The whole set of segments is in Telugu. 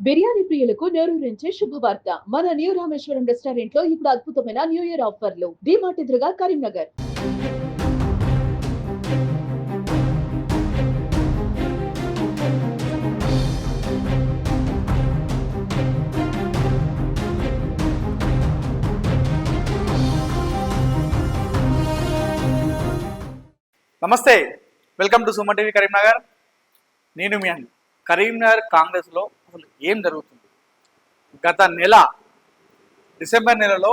బిర్యానీ ప్రియులకు నోరూరించే శుభవార్త. మన న్యూ రామేశ్వరం రెస్టారెంట్లో ఇప్పుడు అద్భుతమైన న్యూ ఇయర్ ఆఫర్లు. డిమార్ట్ ఎదురుగా కరీంనగర్. నమస్తే. Welcome to Suma TV Karimnagar. నేను మీ కరీంనగర్ కాంగ్రెస్లో అసలు ఏం జరుగుతుంది? గత నెల డిసెంబర్ నెలలో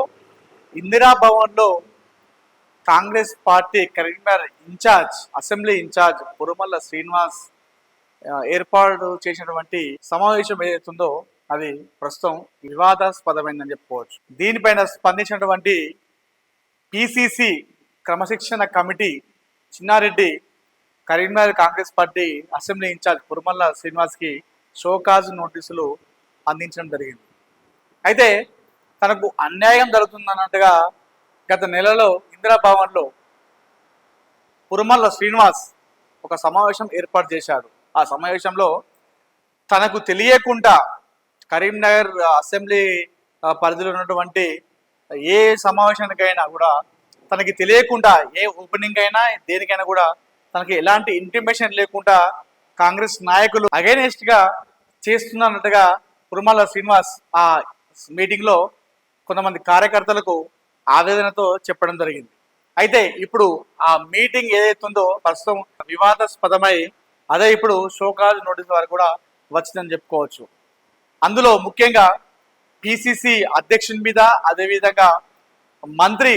ఇందిరా భవన్లో Congress party Karimnagar incharge assembly incharge Purumalla Srinivas ఏర్పాటు చేసినటువంటి సమావేశం ఏదైతుందో అది ప్రస్తుతం వివాదాస్పదమైందని చెప్పుకోవచ్చు. దీనిపైన స్పందించినటువంటి పిసిసి క్రమశిక్షణ committee Chinnareddy Karimnagar Congress party assembly in charge Purumalla శ్రీనివాస్కి show cause నోటీసులు అందించడం జరిగింది. అయితే తనకు అన్యాయం జరుగుతుందన్నట్టుగా గత నెలలో ఇందిరాభవన్లో పురుమల్ల శ్రీనివాస్ ఒక సమావేశం ఏర్పాటు చేశాడు. ఆ సమావేశంలో తనకు తెలియకుండా కరీంనగర్ అసెంబ్లీ పరిధిలో ఉన్నటువంటి ఏ సమావేశానికైనా కూడా తనకి తెలియకుండా ఏ ఓపెనింగ్ అయినా దేనికైనా కూడా తనకి ఎలాంటి ఇంటిమేషన్ లేకుండా కాంగ్రెస్ నాయకులు అగైనెస్ట్గా చేస్తున్నట్టుగా కురుమల శ్రీనివాస్ ఆ మీటింగ్లో కొంతమంది కార్యకర్తలకు ఆవేదనతో చెప్పడం జరిగింది. అయితే ఇప్పుడు ఆ మీటింగ్ ఏదైతే ఉందో ప్రస్తుతం వివాదాస్పదమై అదే ఇప్పుడు షోకాజ్ నోటీస్ వరకు కూడా వచ్చిందని చెప్పుకోవచ్చు. అందులో ముఖ్యంగా పిసిసి అధ్యక్షుని మీద అదేవిధంగా మంత్రి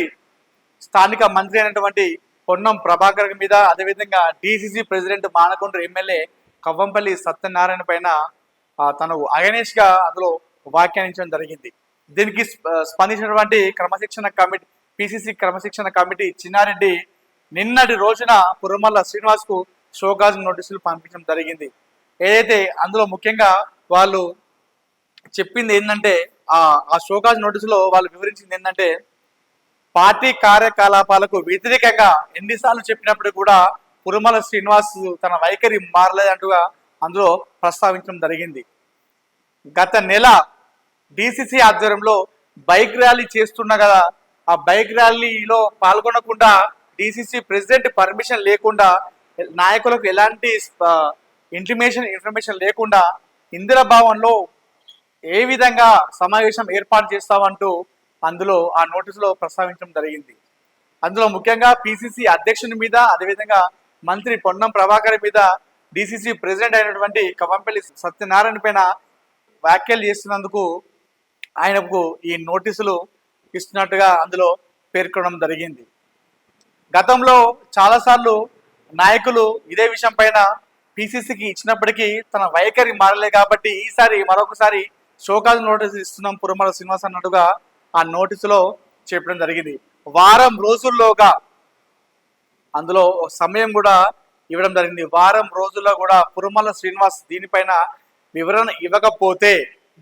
స్థానిక మంత్రి అయినటువంటి పొన్నం ప్రభాకర్ మీద అదేవిధంగా DCC president Manakonda MLA Kavvampalli Satyanarayana పైన తను అగనేష్గా అందులో వ్యాఖ్యానించడం జరిగింది. దీనికి స్ప- స్పందించినటువంటి క్రమశిక్షణ కమిటీ పిసిసి క్రమశిక్షణ కమిటీ చిన్నారెడ్డి నిన్నటి రోజున పురమల్ల శ్రీనివాస్కు షోకాజ్ నోటీసులు పంపించడం జరిగింది. ఏదైతే అందులో ముఖ్యంగా వాళ్ళు చెప్పింది ఏంటంటే ఆ ఆ షోకాజ్ నోటీసులో వాళ్ళు వివరించింది ఏంటంటే పార్టీ కార్యకలాపాలకు వ్యతిరేకంగా ఎన్నిసార్లు చెప్పినప్పుడు కూడా పురుమల శ్రీనివాస్ తన వైఖరి మారలేదంటూగా అందులో ప్రస్తావించడం జరిగింది. గత నెల డిసిసి ఆధ్వర్యంలో బైక్ ర్యాలీ చేస్తున్న కదా ఆ బైక్ ర్యాలీలో పాల్గొనకుండా డిసిసి ప్రెసిడెంట్ పర్మిషన్ లేకుండా నాయకులకు ఎలాంటి ఇంటిమేషన్ ఇన్ఫర్మేషన్ లేకుండా ఇందిరా భవన్లో ఏ విధంగా సమావేశం ఏర్పాటు చేస్తామంటూ అందులో ఆ నోటీసులో ప్రస్తావించడం జరిగింది. అందులో ముఖ్యంగా పిసిసి అధ్యక్షుని మీద అదేవిధంగా మంత్రి పొన్నం ప్రభాకర్ మీద డిసిసి ప్రెసిడెంట్ అయినటువంటి కవంపల్లి సత్యనారాయణ పైన వ్యాఖ్యలు చేస్తున్నందుకు ఆయనకు ఈ నోటీసులు ఇస్తున్నట్టుగా అందులో పేర్కొనడం జరిగింది. గతంలో చాలాసార్లు నాయకులు ఇదే విషయం పైన పిసిసికి ఇచ్చినప్పటికీ తన వైఖరి మారలే కాబట్టి ఈసారి మరొకసారి షోకాజ్ నోటీసు ఇస్తున్నాం పురమల శ్రీనివాస్ అన్నట్టుగా ఆ నోటీసులో చెప్పడం జరిగింది. వారం రోజుల్లోగా అందులో సమయం కూడా ఇవ్వడం జరిగింది. వారం రోజుల్లో కూడా పురుమల శ్రీనివాస్ దీనిపైన వివరణ ఇవ్వకపోతే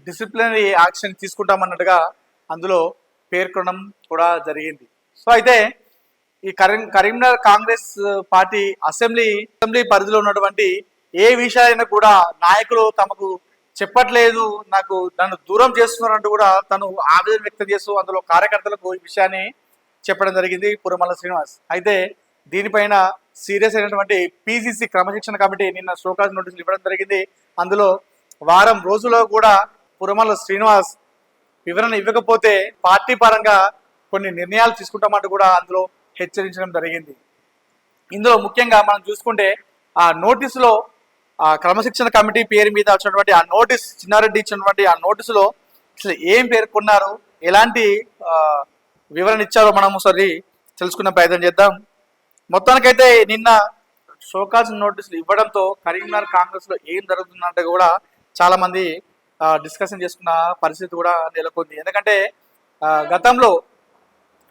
డిసిప్లినరీ యాక్షన్ తీసుకుంటామన్నట్టుగా అందులో పేర్కొనడం కూడా జరిగింది. సో అయితే ఈ Karim Karimnagar Congress party assembly assembly పరిధిలో ఉన్నటువంటి ఏ విషయాలైనా కూడా నాయకులు తమకు చెప్పట్లేదు నాకు నన్ను దూరం చేస్తున్నారంటూ కూడా తను ఆవేదన వ్యక్తం చేస్తూ అందులో కార్యకర్తలకు ఈ విషయాన్ని చెప్పడం జరిగింది పురమల్ల శ్రీనివాస్. అయితే దీనిపైన సీరియస్ అయినటువంటి పీసీసీ క్రమశిక్షణ కమిటీ నిన్న షోకాజ్ నోటీసులు ఇవ్వడం జరిగింది. అందులో వారం రోజుల్లో కూడా పురమల్ల శ్రీనివాస్ వివరణ ఇవ్వకపోతే పార్టీ పరంగా కొన్ని నిర్ణయాలు తీసుకుంటామంటూ కూడా అందులో హెచ్చరించడం జరిగింది. ఇందులో ముఖ్యంగా మనం చూసుకుంటే ఆ నోటీసులో ఆ క్రమశిక్షణ కమిటీ పేరు మీద వచ్చినటువంటి ఆ నోటీస్ చిన్నారెడ్డి ఇచ్చినటువంటి ఆ నోటీసులో అసలు ఏం పేర్కొన్నారు ఎలాంటి వివరణ ఇచ్చారో మనం ఒకసారి తెలుసుకునే ప్రయత్నం చేద్దాం. మొత్తానికైతే నిన్న షోకాల్సిన నోటీసులు ఇవ్వడంతో కరీంనగర్ కాంగ్రెస్లో ఏం జరుగుతుందంటే కూడా చాలా మంది డిస్కషన్ చేసుకున్న పరిస్థితి కూడా నెలకొంది. ఎందుకంటే గతంలో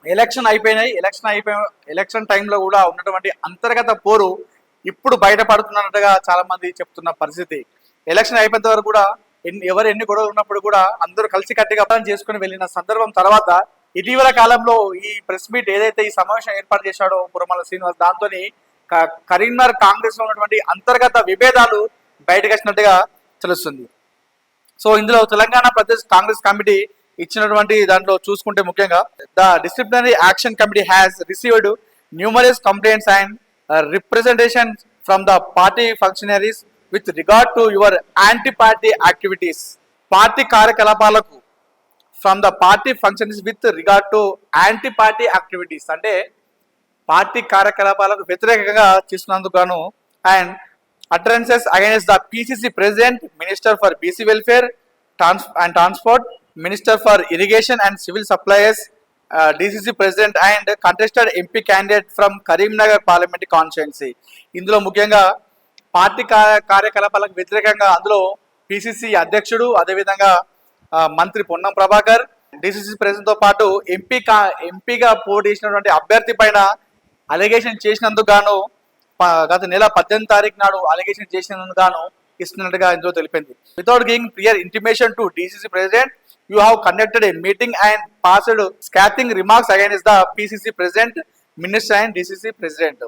ఎలక్షన్ అయిపోయినాయి ఎలక్షన్ అయిపోయి ఎలక్షన్ టైంలో కూడా ఉన్నటువంటి అంతర్గత పోరు ఇప్పుడు బయటపడుతున్నట్టుగా చాలా మంది చెప్తున్న పరిస్థితి. ఎలక్షన్ అయిపోయిన వరకు కూడా ఎన్ని ఎవరు ఎన్ని గొడవలు ఉన్నప్పుడు కూడా అందరూ కలిసి కట్టిగా పని చేసుకుని వెళ్ళిన సందర్భం తర్వాత ఇటీవల కాలంలో ఈ ప్రెస్ మీట్ ఏదైతే ఈ సమావేశం ఏర్పాటు చేశాడో పురమల శ్రీనివాస్ దాంతో కరీంనగర్ కాంగ్రెస్లో ఉన్నటువంటి అంతర్గత విభేదాలు బయటకు వచ్చినట్టుగా తెలుస్తుంది. సో ఇందులో తెలంగాణ ప్రదేశ్ కాంగ్రెస్ కమిటీ ఇచ్చినటువంటి దాంట్లో చూసుకుంటే ముఖ్యంగా the disciplinary action committee has received numerous complaints and representation from the party functionaries with regard to your anti party activities party కార్యకలాపాలకు from the party functions with regard to anti party activities అంటే పార్టీ కార్యకలాపాలకు వ్యతిరేకంగా చేస్తున్నందుకు గాను and utterances against the PCC president minister for BC welfare trans and transport minister for irrigation and civil supplies DCC president and contested MP candidate from Karimnagar parliamentary constituency ఇందులో ముఖ్యంగా పార్టీ కార్య- కార్యకలాపాలకు వ్యతిరేకంగా అందులో పిసిసి అధ్యక్షుడు అదేవిధంగా మంత్రి పొన్నం ప్రభాకర్. డిసిసి ప్రెసిడెంట్తో పాటు ఎంపీ కా ఎంపీగా పోటీ చేసినటువంటి అభ్యర్థి పైన అలిగేషన్ చేసినందుకు గాను గత నెల పద్దెనిమిది తారీఖు నాడు అలిగేషన్ చేసినందుకు గాను ఇస్తున్నట్టుగా ఇందులో తెలిపింది. Without giving clear intimation to DCC president you have conducted a meeting and passed scathing remarks against the PCC president minister and DCC president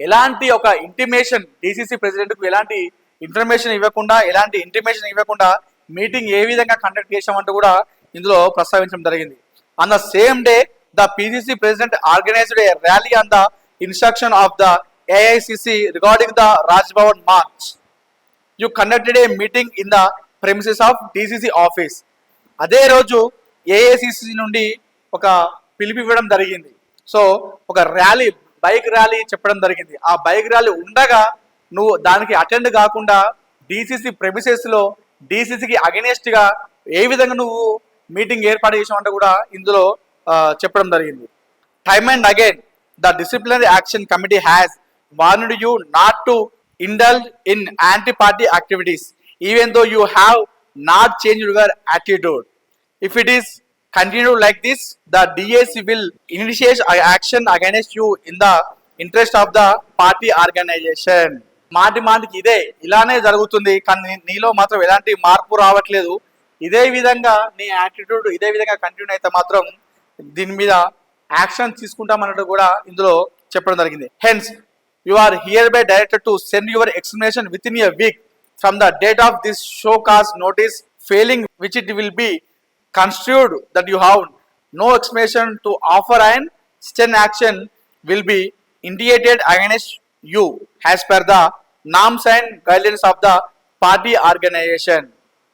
ఎలాంటి ఒక ఇంటిమేషన్ డిసిసి ప్రెసిడెంట్కు ఎలాంటి ఇన్ఫర్మేషన్ ఇవ్వకుండా ఎలాంటి ఇంటిమేషన్ ఇవ్వకుండా మీటింగ్ ఏ విధంగా కండక్ట్ చేశామంటూ కూడా ఇందులో ప్రస్తావించడం జరిగింది. On the same day the PCC president organised a rally on the instruction of the AICC regarding the Raj Bhavan march you conducted a meeting in the premises of DCC office అదే రోజు ఏఐసిసి నుండి ఒక పిలిపివ్వడం ఇవ్వడం జరిగింది. సో ఒక ర్యాలీ బైక్ ర్యాలీ చెప్పడం జరిగింది. ఆ బైక్ ర్యాలీ ఉండగా నువ్వు దానికి అటెండ్ కాకుండా డీసీసీ ప్రెమిసెస్లో డీసీసీకి డిసిసికి ఏ విధంగా నువ్వు మీటింగ్ ఏర్పాటు చేసావంటే కూడా ఇందులో చెప్పడం జరిగింది. Time and again the disciplinary action committee has warned you not to indulge in anti party activities even though you have not change your attitude. If it is continued like this the dac will initiate action action against you in the of the party organisation organization. మాటి మాటికి ఇదే ఇలానే జరుగుతుంది. కానీ నీలో మాత్రం ఎలాంటి మార్పు రావట్లేదు. ఇదే విధంగా నీ యాటిట్యూడ్ ఇదే విధంగా కంటిన్యూ అయితే మాత్రం దీని మీద యాక్షన్ తీసుకుంటామన్నట్టు కూడా ఇందులో చెప్పడం జరిగింది. Hence you are hereby directed to send your explanation within a week from the date of this show cause notice failing which it will be construed that you have no explanation to offer and stern action will be indicated against you as per the norms and guidelines of the party organization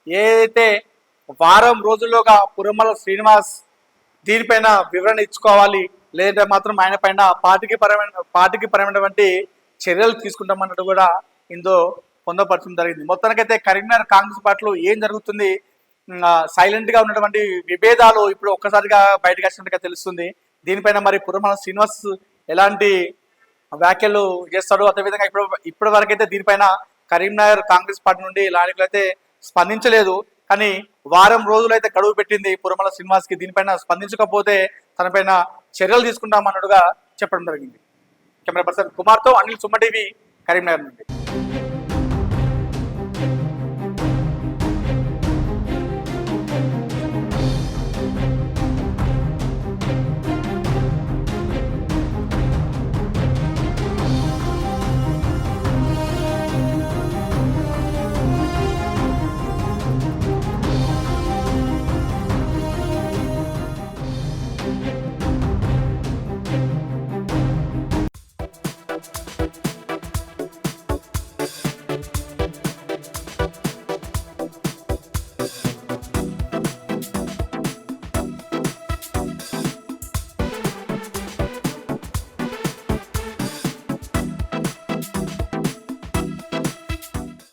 ఏదైతే వారం రోజుల్లోగా పురమల శ్రీనివాస్ దీనిపైన వివరణ ఇచ్చుకోవాలి లేదంటే మాత్రం ఆయన పైన పార్టీకి పరమైన పార్టీకి పరమైనటువంటి చర్యలు తీసుకుంటామన్నట్టు కూడా ఇందులో పొందపరచడం జరిగింది. మొత్తానికైతే కరీంనగర్ కాంగ్రెస్ పార్టీలో ఏం జరుగుతుంది? సైలెంట్గా ఉన్నటువంటి విభేదాలు ఇప్పుడు ఒక్కసారిగా బయటకు వచ్చినట్టుగా తెలుస్తుంది. దీనిపైన మరి పురమల శ్రీనివాస్ ఎలాంటి వ్యాఖ్యలు చేస్తాడు అదేవిధంగా ఇప్పుడు ఇప్పటి వరకు అయితే దీనిపైన కరీంనగర్ కాంగ్రెస్ పార్టీ నుండి నాయకులు అయితే స్పందించలేదు. కానీ వారం రోజులు అయితే గడువు పెట్టింది పురమల శ్రీనివాస్కి దీనిపైన స్పందించకపోతే తనపైన చర్యలు తీసుకుంటామన్నట్టుగా చెప్పడం జరిగింది. కెమెరా పర్సన్ కుమార్తో అనిల్ సుమ్మ టీవీ కరీంనగర్ నుండి.